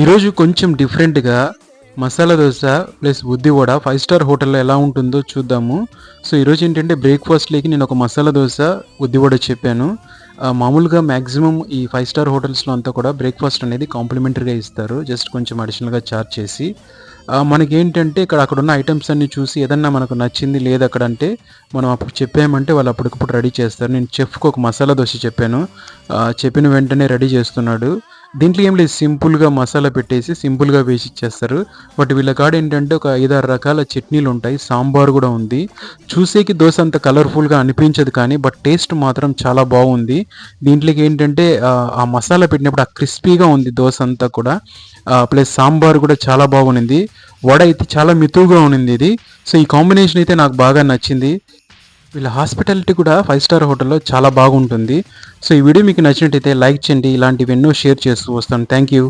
ఈరోజు కొంచెం డిఫరెంట్గా మసాలా దోశ ప్లస్ బుద్ధి వడ ఫైవ్ స్టార్ హోటల్లో ఎలా ఉంటుందో చూద్దాము. సో ఈరోజు ఏంటంటే బ్రేక్ఫాస్ట్లోకి నేను ఒక మసాలా దోశ బుద్ధి వడ చెప్పాను. మామూలుగా మ్యాక్సిమం ఈ ఫైవ్ స్టార్ హోటల్స్లో అంతా కూడా బ్రేక్ఫాస్ట్ అనేది కాంప్లిమెంటరీగా ఇస్తారు. జస్ట్ కొంచెం అడిషనల్గా చార్జ్ చేసి. మనకేంటంటే ఇక్కడ అక్కడ ఉన్న ఐటమ్స్ అన్ని చూసి ఏదన్నా మనకు నచ్చింది లేదు అక్కడ అంటే మనం అప్పుడు చెప్పామంటే వాళ్ళు అప్పటికప్పుడు రెడీ చేస్తారు. నేను చెఫ్కి ఒక మసాలా దోశ చెప్పాను. చెప్పిన వెంటనే రెడీ చేస్తున్నాడు. దీంట్లో ఏం లేదు సింపుల్గా మసాలా పెట్టేసి సింపుల్గా వేసి ఇచ్చేస్తారు. బట్ వీళ్ళ కాడ ఏంటంటే ఒక ఐదారు రకాల చట్నీలు ఉంటాయి. సాంబార్ కూడా ఉంది. చూసేకి దోశ అంత కలర్ఫుల్గా అనిపించదు కానీ బట్ టేస్ట్ మాత్రం చాలా బాగుంది. దీంట్లోకి ఏంటంటే ఆ, మసాలా పెట్టినప్పుడు ఆ క్రిస్పీగా ఉంది దోశ అంతా కూడా. ప్లస్ సాంబార్ కూడా చాలా బాగుంది. వడ అయితే చాలా మితువుగా ఉంది ఇది. సో ఈ కాంబినేషన్ అయితే నాకు బాగా నచ్చింది. వీళ్ళ హాస్పిటాలిటీ కూడా ఫైవ్ స్టార్ హోటల్లో చాలా బాగుంటుంది. సో ఈ వీడియో మీకు నచ్చినట్టయితే లైక్ చేయండి ఇలాంటివి ఎన్నో షేర్ చేస్తూ వస్తాను. Thank you